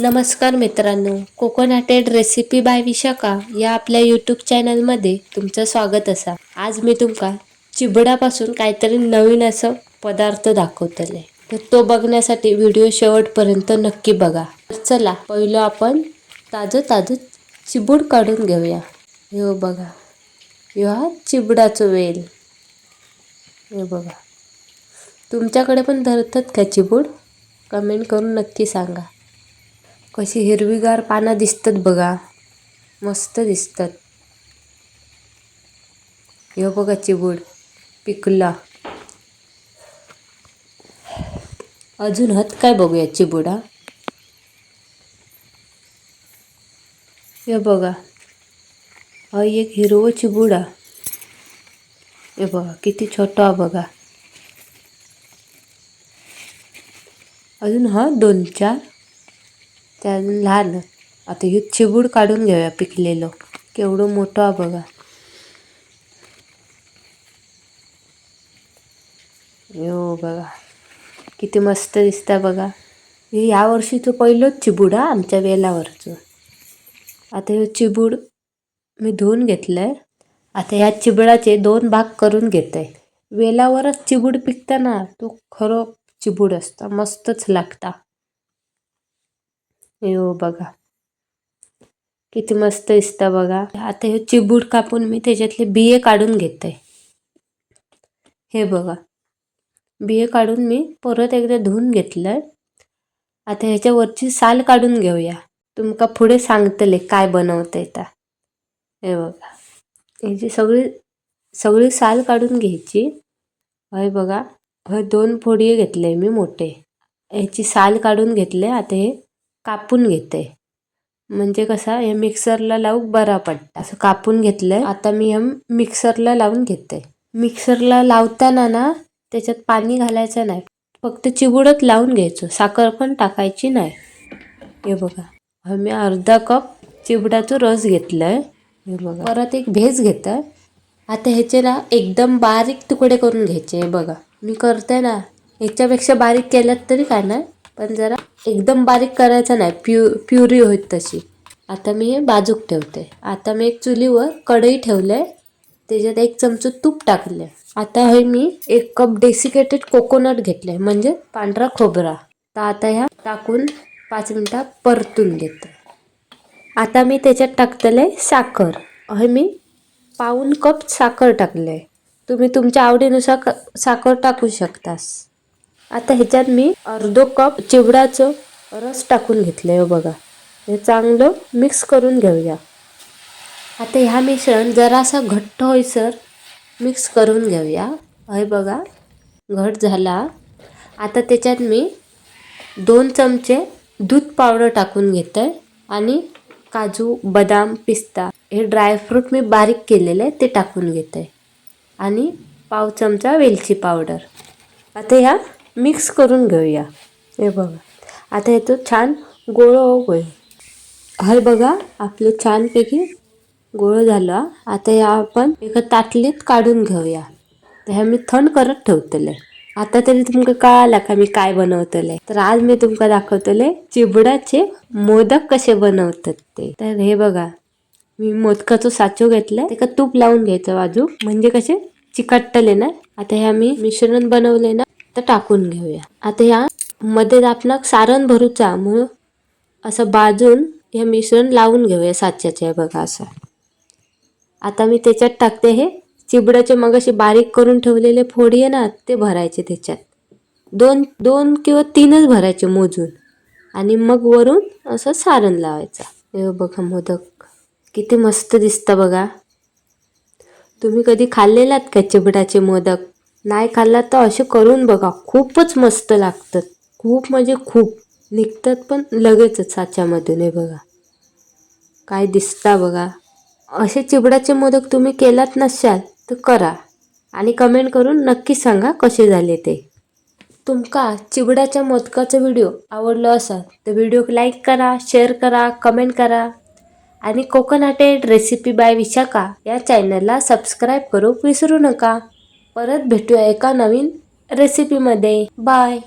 नमस्कार मित्रांनो. कोकोनाटेड recipe bye Vishakha या आपल्या यूट्यूब चॅनलमध्ये तुमचं स्वागत असा. आज मी तुमका चिबडापासून काहीतरी नवीन असं पदार्थ दाखवतले. तर तो बघण्यासाठी व्हिडिओ शेवटपर्यंत नक्की बघा. तर चला पहिलं आपण ताजं ताजं चिबूड काढून घेऊया. हे बघा. ह्यो हा चिबडाचं वेल. हे बघा. तुमच्याकडे पण धरतात का चिबूड? कमेंट करून नक्की सांगा. कशी हिरवीगार पानं दिसतात बघा. मस्त दिसतात. हे बघा चिबूड पिकला. अजून हत काय बघूया चिबुडा हे? बघा. हा एक हिरवं चिबुडा हे बघा किती छोटा हा बघा. अजून हा दोन चार. त्या अजून लहान. आता हे चिबूड काढून घेऊया पिकलेलं. केवढं मोठं आहे बघा. यो बघा. किती मस्त दिसतं बघा. हे यावर्षीचं पहिलंच चिबूड हा आमच्या वेलावरचं. आता हे चिबूड मी धुवून घेतलं आहे आता ह्या चिबुडाचे दोन भाग करून घेत आहे वेलावरच चिबूड पिकतं ना तो खरं चिबूड असता. मस्तच लागता. हो बघा. किती मस्त दिसतं बघा. आता हे चिबूड कापून मी त्याच्यातले बिये काढून घेत. आहे हे बघा. बिये काढून मी परत एकदा धुवून घेतलं. आता ह्याच्यावरची साल काढून घेऊया. तुमका पुढे सांगतले काय बनवता येता हे बघा. ह्याची सगळी सगळी साल काढून घ्यायची. हय बघा. हय दोन फोडी घेतले मी मोठे. ह्याची साल काढून घेतले. आता हे कापून घेते. म्हणजे कसा हे मिक्सरला लावूक बरा पडता असं कापून घेतलंय आता मी हे मिक्सरला लावून घेते. मिक्सरला लावताना ना त्याच्यात पाणी घालायचं नाही. फक्त चिबुडत लावून घ्यायचं. साखर पण टाकायची नाही. हे बघा. मी अर्धा कप चिबडाचा रस घेतलाय. हे बघा. परत एक भेज घेत. आता ह्याचे ना एकदम बारीक तुकडे करून घ्यायचे. हे बघा. मी करते ना ह्याच्यापेक्षा बारीक केल्यात तरी काय नाही. पण जरा एकदम बारीक करायचं नाही प्यु प्युरी होईत तशी. आता मी हे बाजूक ठेवते. आता मी एक चुलीवर कढई ठेवले त्याच्यात एक चमचा तूप टाकले. आता हे मी एक कप डेसिकेटेड कोकोनट घेतले म्हणजे पांढरा खोबरा. तर आता ह्या टाकून पाच मिनटं परतून घेते. आता मी त्याच्यात टाकतले साखर. हे मी पाऊन कप साखर टाकले. तुम्ही तुमच्या आवडीनुसार क साखर टाकू शकतास. आता ह्याच्यात मी अर्धो कप चिवडाचं रस टाकून घेतलं आहे हो बघा. हे चांगलं मिक्स करून घेऊया. आता ह्या मिश्रण जरासा घट्ट होईसर मिक्स करून घेऊया. हे बघा घट झाला. आता त्याच्यात मी दोन चमचे दूध पावडर टाकून घेत आहे आणि काजू बदाम पिस्ता हे ड्रायफ्रूट मी बारीक केलेले आहे ते टाकून घेत आहे आणि पाव चमचा वेलची पावडर. आता ह्या मिक्स करून घेऊया. हे बघा. आता येतो छान गोळं होईल हे बघा आपलं छानपैकी गोळं झालं. आता या आपण एका ताटलीत काढून घेऊया. तर हे मी थंड करत ठेवतले. आता तरी तुमका कळाला का मी काय बनवतले? तर आज मी तुमका दाखवतले चिबडाचे मोदक कसे बनवतात ते. तर हे बघा मी मोदकाचं साचो घेतला त्याका तूप लावून घ्यायचं बाजू. म्हणजे कसे चिकटले ना? आता ह्या मी मिश्रण बनवले ना तर टाकून घेऊया. आता ह्या मध्ये आपण सारण भरूचा म्हणून असं बाजून हे मिश्रण लावून घेऊया साच्याचे बघा असं. आता मी त्याच्यात टाकते हे. चिबडाचे मग असे बारीक करून ठेवलेले फोडी आहे ना ते भरायचे त्याच्यात. दोन दोन किंवा तीनच भरायचे मोजून. आणि मग वरून असं सारण लावायचं. हे बघा मोदक. किती मस्त दिसतं बघा. तुम्ही कधी खाल्लेलात का चिबडाचे मोदक? नाही खाल्ला तर असे करून बघा. खूपच मस्त लागतात. खूप म्हणजे खूप. निघतात पण लगेचच साच्यामधून हे बघा. काय दिसता बघा. असे चिबडाचे मोदक तुम्ही केलात नसाल तर करा. आणि कमेंट करून नक्की सांगा कसे झाले ते. तुमका चिबडाच्या मोदकाचा व्हिडिओ आवडलो असाल तर व्हिडिओ लाईक करा शेअर करा कमेंट करा. आणि कोकनाटेड रेसिपी बाय विशाखा या चॅनलला सबस्क्राईब करू विसरू नका. परत भेटूया एका नवीन रेसिपीमध्ये बाय